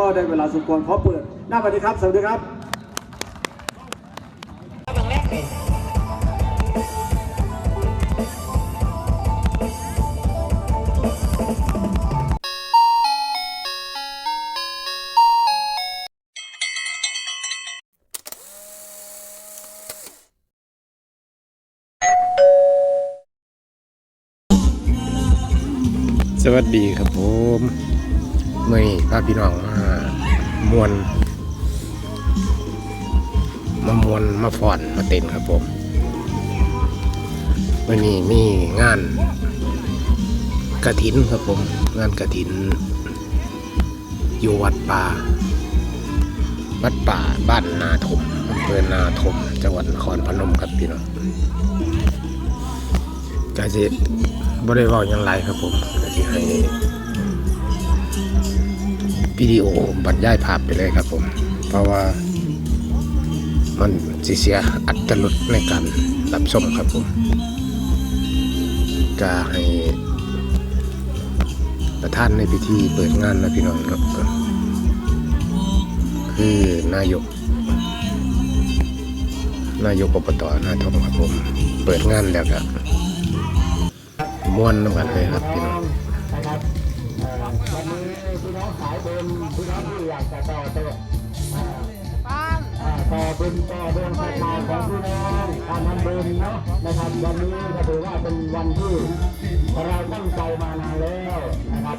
ก็ได้เวลาสมควรขอเปิด หน้าสวัสดีครับ สวัสดีครับสวัสดีครับผม เมื่อนี้พาพี่น้องมามวนมามวนมาฟอนมาเต้นครับผมเมื่อนี้มีงานกระถินครับผม งานกระถิน อยู่วัดป่า วัดป่าบ้านนาถมอำเภอนาถมจังหวัดนครพนมครับพี่น้องกาจะบ่ได้เว่าหยังไรครับผมก็สิให้ วิดีโอบรรยายภาพไปเลยครับผม เพราะว่ามันสิเสียอัตรสในการรับชมครับผมก็ให้ประธานในพิธีเปิดงานนะพี่น้องเนาะคือนายก นายกอบตนาทมครับผม เปิดงานแล้วก็ม่วนน้ำกันเลยครับพี่น้องายบุญพี่น้องที่อยากจะต่อเติมเอ่อเอ่อต่อบุญต่อดวงศรัทธาของพี่น้องการทำบุญเนาะนะครับวันนี้ก็ถือว่าเป็นวันที่เราตั้งใจมานานแล้วนะครับ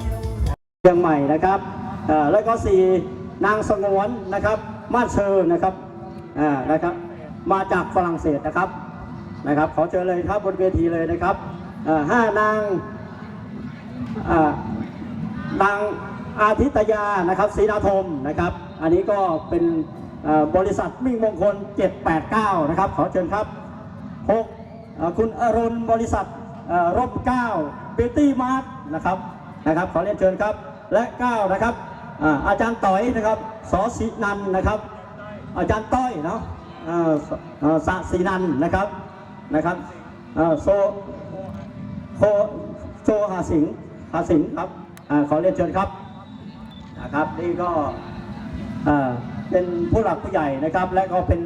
เชียงใหม่นะครับเอ่อแล้วก็สี่นางสงวนนะครับมาเชอร์นะครับอ่านะครับ มาจากฝรั่งเศสนะครับนะครับ ขอเชิญเลยครับบนเวทีเลยนะครับเอ่อห้านางอ่านาง อาทิตยานะครับศรีนาธมนะครับ อันนี้ก็เป็นบริษัทมิ่งมงคล 789 นะครับ ขอเชิญครับ 6 คุณอรุณบริษัทเอ่อร่ม9 Beauty Mart นะครับนะครับขอเรียนเชิญครับ และ 9 นะครับอาจารย์ต่อยนะครับสอศินันนะครับ อาจารย์ต้อยเนาะสะศรีนันนะครับนะครับโซโคโชหาสิงหาสิงครับขอเรียนเชิญครับ นะครับ นี่ก็เป็นผู้หลักผู้ใหญ่นะครับ และก็เป็น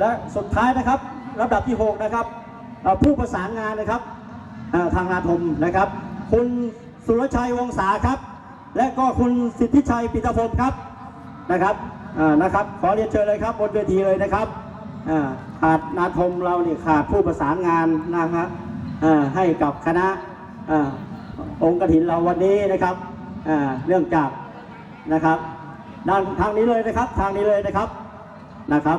และสุดท้ายนะครับลำดับที่ 6 นะครับผู้ประสานงานนะครับทางนาทมนะครับ คุณสุรชัยวงศาครับ และก็คุณสิทธิชัยปิตพรมครับนะครับนะครับ ขอเรียนเชิญเลยครับบนเวทีเลยนะครับขาดนาทมเรานี่ขาดผู้ประสานงานนะฮะอ่าให้กับคณะองค์กฐินเราวันนี้นะครับเนื่องจาก นะครับด้านทางนี้เลยนะครับทางนี้เลยนะครับนะครับ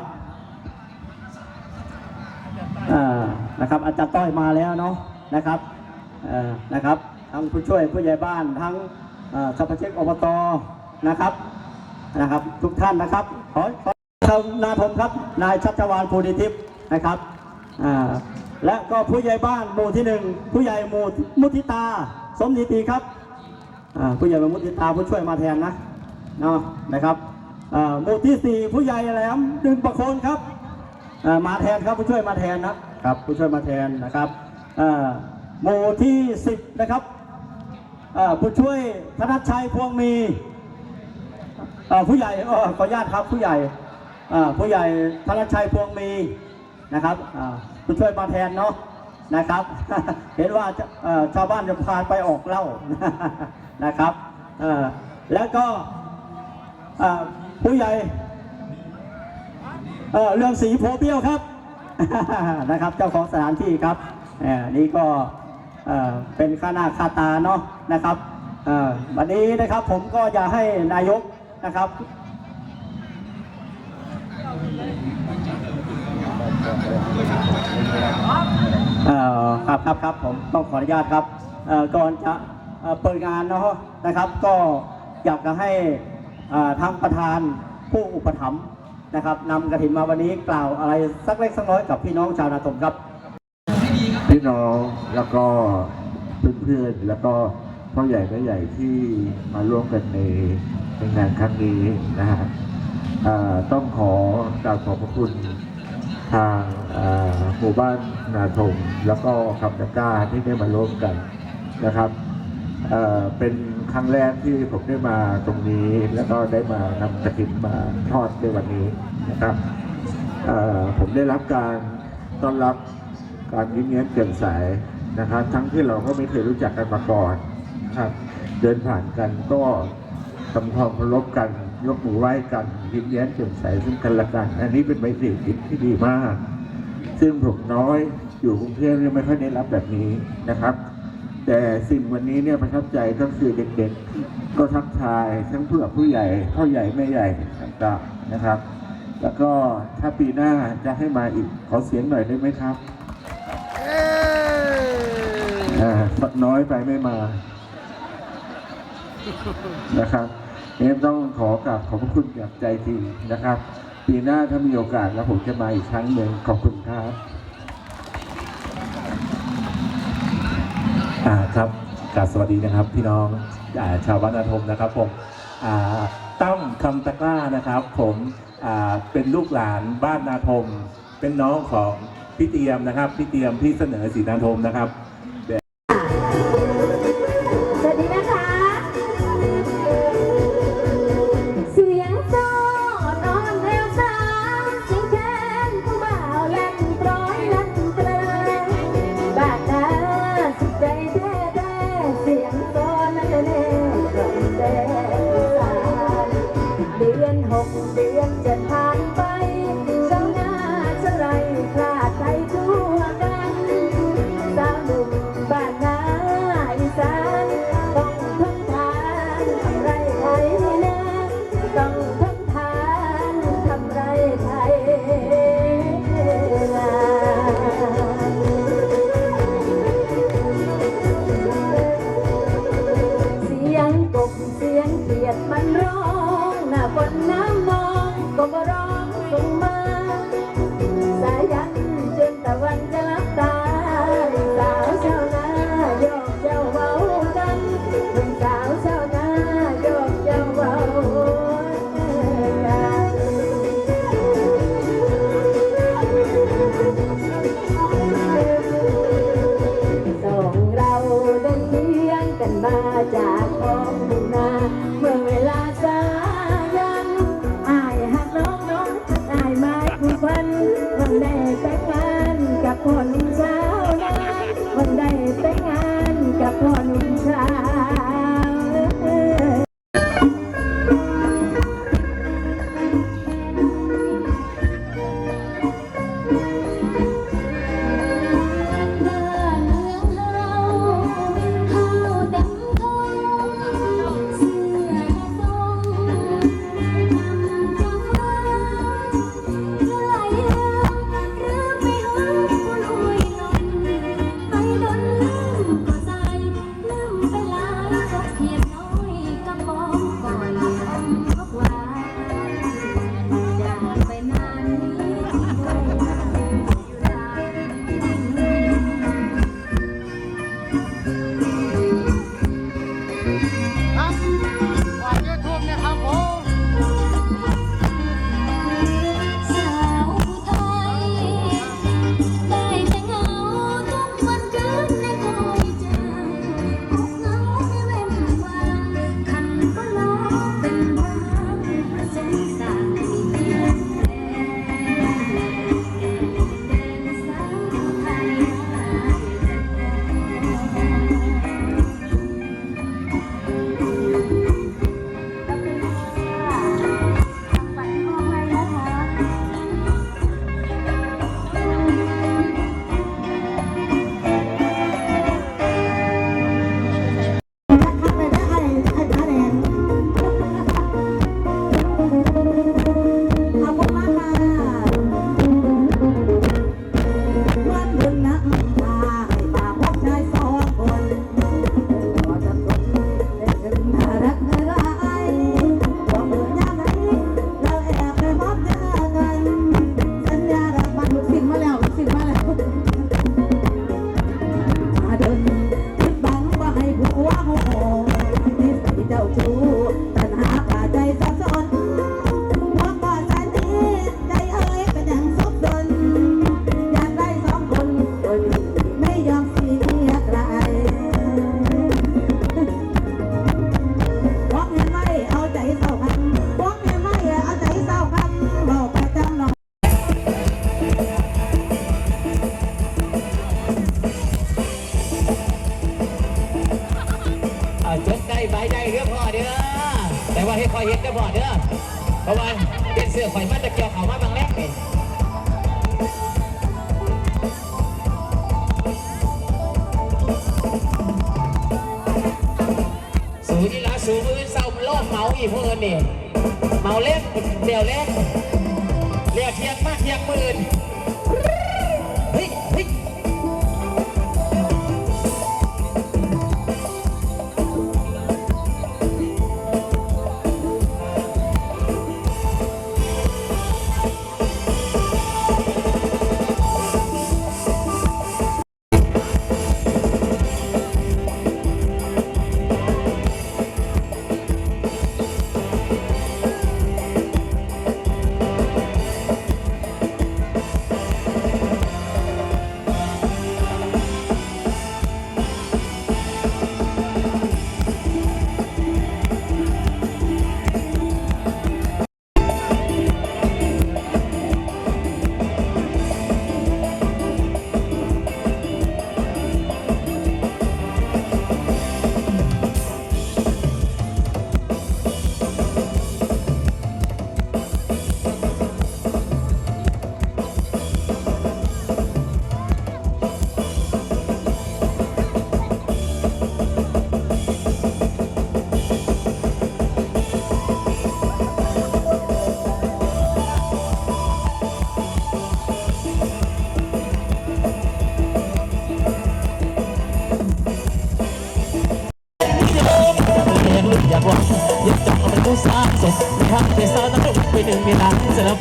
อ่านะครับอาจารย์ต้อยมาแล้วเนาะนะครับเอ่อนะครับทั้งผู้ช่วยผู้ใหญ่บ้านทั้งเอ่อสมาชิกอบตนะครับนะครับ ทุกท่านนะครับขอขอชาวนาทมครับนายชัชวานภูนิทิพย์นะครับอ่าและก็ผู้ใหญ่บ้านหมู่ที่หนึ่งผู้ใหญ่หมู่มุทิตา สมนิติครับอ่าผู้ใหญ่มุทิตาผู้ช่วยมาแทนนะ เนาะนะครับหมู่ที่สี่ผู้ใหญ่แหลมดึงประโคนครับมาแทนครับผู้ช่วยมาแทนนะครับผู้ช่วยมาแทนนะครับหมู่ที่สิบนะครับผู้ช่วยธนชชัยพวงมีผู้ใหญ่ขออนุญาตครับผู้ใหญ่ผู้ใหญ่ธนชชัยพวงมีนะครับผู้ช่วยมาแทนเนาะนะครับ เห็นว่าชาวบ้านจะพาไปออกเล่านะครับแล้วก็ ผู้ใหญ่เรื่องสีโพเบี้ยวครับนะครับ เจ้าของสถานที่ครับนี่ก็เป็นข้าหน้าคาตาเนาะนะครับวันนี้นะครับผมก็อยากให้นายกนะครับครับครับครับผมต้องขออนุญาตครับก่อนจะเปิดงานเนาะนะครับ ก็อยากจะให้ ทางประธานผู้อุปถัมภ์นะครับนำกระถินมาวันนี้กล่าวอะไรสักเล็กสักน้อยกับพี่น้องชาวนาตมครับ พี่น้องแล้วก็เพื่อนๆแล้วก็พ่อใหญ่แม่ใหญ่ที่มาร่วมกันในในงานครั้งนี้นะฮะต้องขอกราบขอบพระคุณทางหมู่บ้านนาทงแล้วก็คำตะกร้าที่ได้มาร่วมกันนะครับ เอ่อเป็นครั้งแรกที่ผมได้มาตรงนี้ แล้วก็ได้มานำกระถินมาทอดในวันนี้นะครับเอ่อผมได้รับการต้อนรับการยิ้มแย้มแจ่มใสนะครับ ทั้งที่เราก็ไม่เคยรู้จักกันมาก่อนนะครับเดินผ่านกันก็ทำความเคารพกันยกมือไหว้กันยิ้มแย้มแจ่มใสซึ่งกันและกัน อันนี้เป็นใบสิ่งที่ดีมาก ซึ่งผมน้อยอยู่กรุงเทพเนี่ยไม่ค่อยได้รับแบบนี้นะครับ แต่สิ่งวันนี้เนี่ยประทับใจก็คือเด็กๆ ก็ทักทายทั้งเพื่อผู้ใหญ่พ่อใหญ่แม่ใหญ่ต่างๆนะครับ แล้วก็ถ้าปีหน้าจะให้มาอีกขอเสียงหน่อยได้ไหมครับอ่าน้อยไปไม่มานะครับเนี่ยต้องขอกราบขอบพระคุณจากใจจริงนะครับ ปีหน้าถ้ามีโอกาสแล้วผมจะมาอีกครั้งหนึ่งขอบคุณครับ อ่าครับกราบสวัสดีนะครับ พี่น้องอาชาวบ้านนาทมนะครับผมอ่าตั้มคำตะกร้านะครับ ผมอ่าเป็นลูกหลานบ้านนาทม เป็นน้องของพี่เตียมนะครับ พี่เตียมพี่เสนอศรีนาทมนะครับ to do. เดี๋ยวเล็กเรียกเทียงมากเทียงมื่น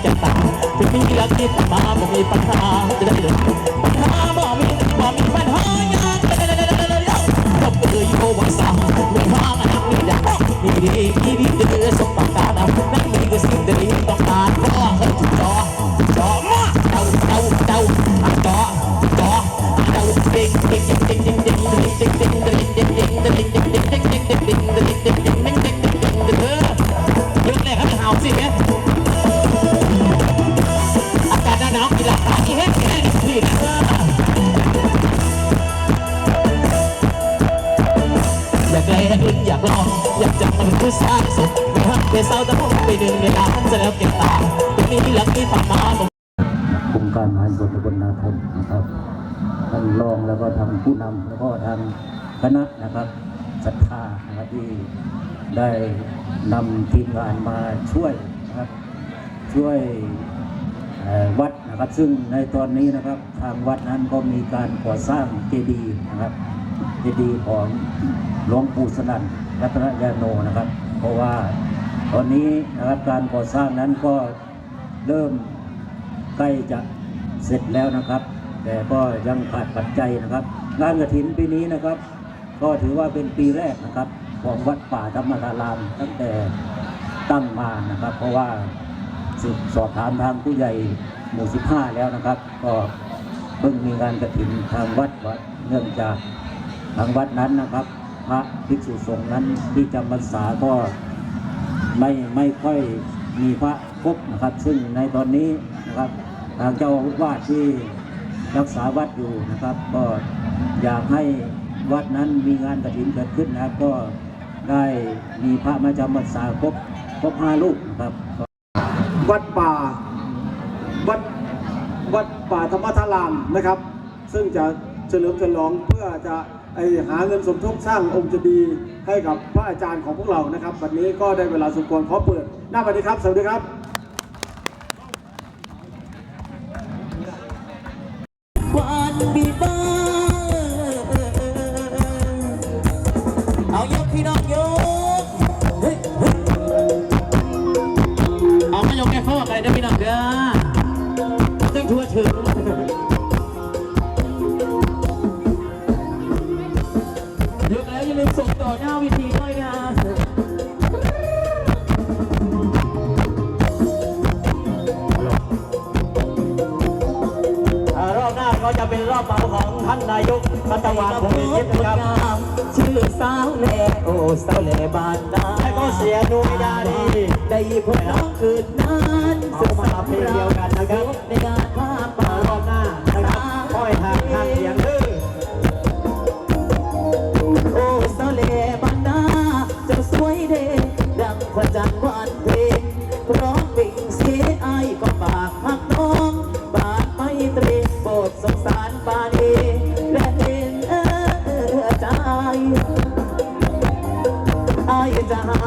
จะตาย ได้นำทีมงานมาช่วยนะครับช่วยวัดนะครับซึ่งในตอนนี้นะครับทางวัดนั้นก็มีการก่อสร้างเจดีย์นะครับเจดีย์ของหลวงปู่สนั่นรัตนยาโนนะครับ เพราะว่าตอนนี้นะครับการก่อสร้างนั้นก็เริ่มใกล้จะเสร็จแล้วนะครับ แต่ก็ยังขาดปัจจัยนะครับงานกระถินปีนี้นะครับ ก็ถือว่าเป็นปีแรกนะครับ ของวัดป่าธรรมารามตั้งแต่ตั้งมานะครับ เพราะว่าสืบสอบถามทางผู้ใหญ่หมู่ 15 แล้วนะครับ ก็เพิ่งมีงานกระถินทางวัดว่าเนื่องจากทางวัดนั้นนะครับ พระภิกษุสงฆ์นั้นที่จำพรรษาก็ไม่ไม่ค่อยมีพระครบนะครับ ซึ่งในตอนนี้นะครับทางเจ้าอาวาสที่รักษาวัดอยู่นะครับ ก็อยากให้วัดนั้นมีงานกระถินเกิดขึ้นนะครับก็ ได้มีพระมาจำพรรษาครบครบห้าลูกนะครับ วัดป่าวัดวัดป่าธรรมธารามนะครับ ซึ่งจะเฉลิมฉลองเพื่อจะไอหาเงินสมทบสร้างองค์เจดีย์ให้กับพระอาจารย์ของพวกเรานะครับ วันนี้ก็ได้เวลาสมควรขอเปิด หน้าบันดีครับ สวัสดีครับ ทั่วถึงยกแล้วอย่าลืมส่งต่อหน้าวิธีด้วยนะอ่ารอบหน้าก็จะเป็นรอบเป่าของท่านนายกรัฐบาลผมมีคิดนะครับ ชื่อสาวแหล่โอ้สาวแหล่บ้านนาและก็เสียนุยดาดีได้พบน้องคืนนั้น เอามาเพลงเดียวกันนะครับ জানা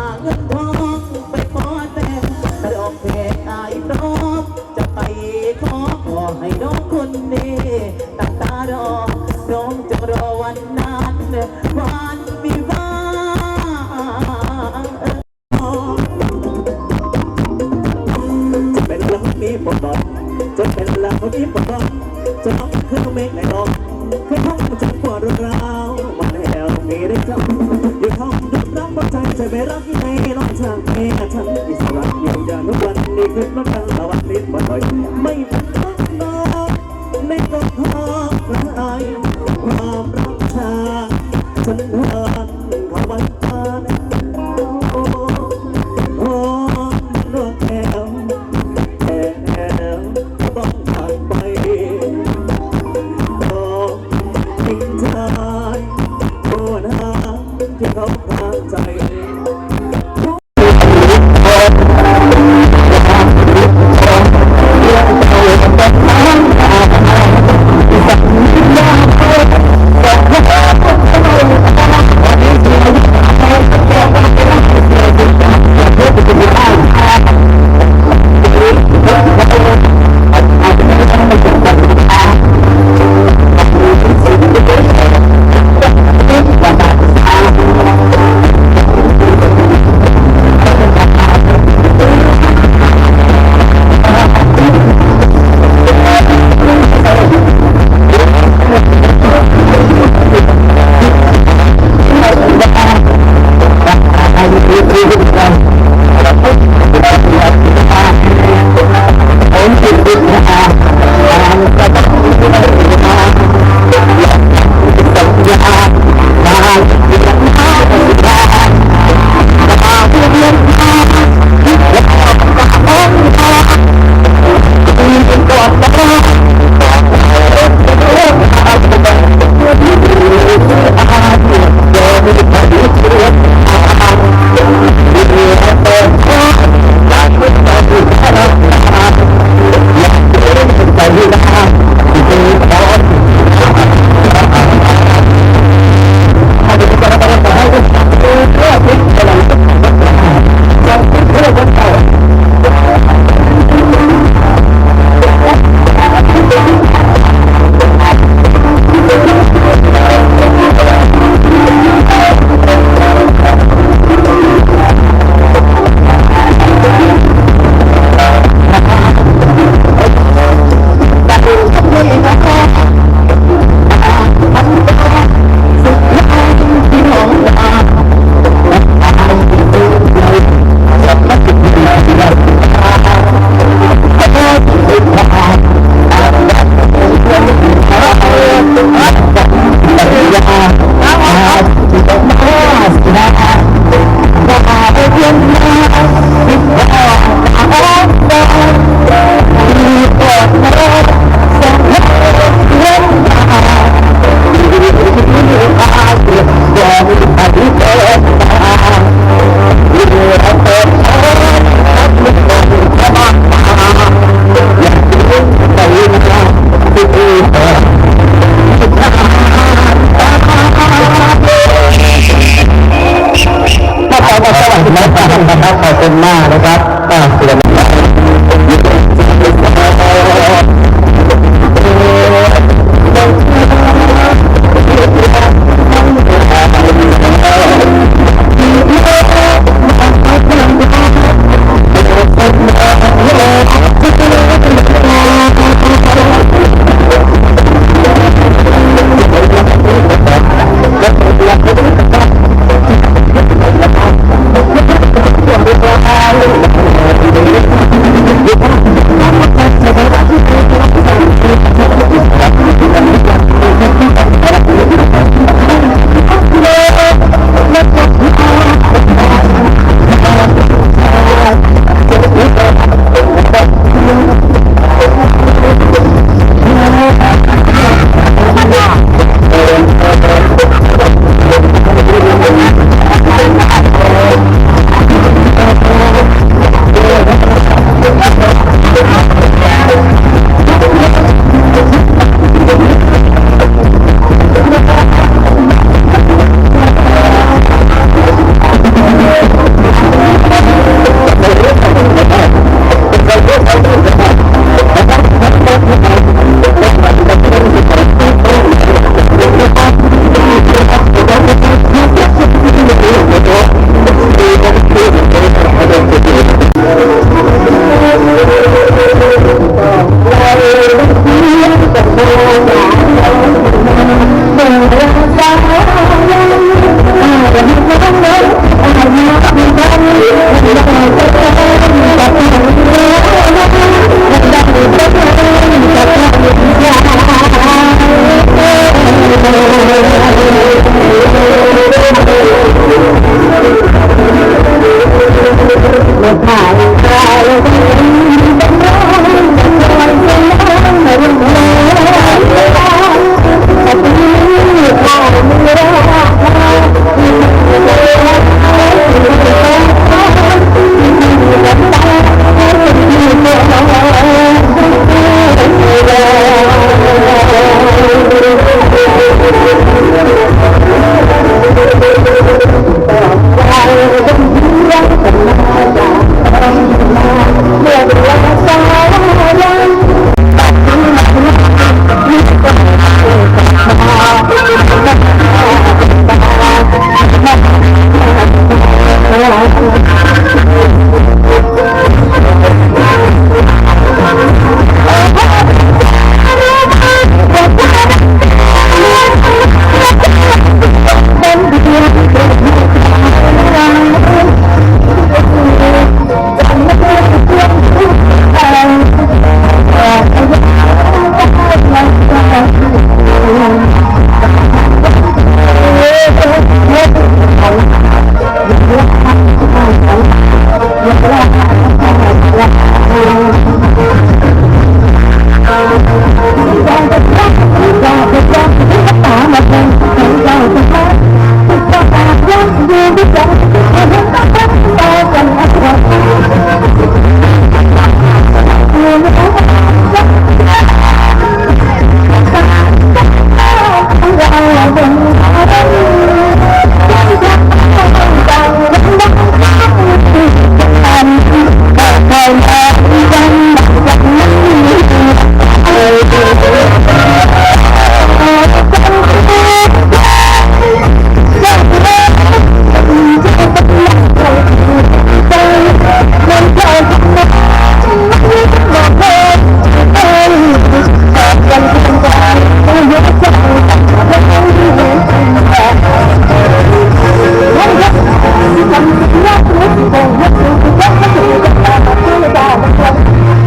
红了朱朱，红了朱朱，红了朱朱，红了朱朱，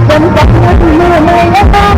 朱朱朱朱朱朱朱朱。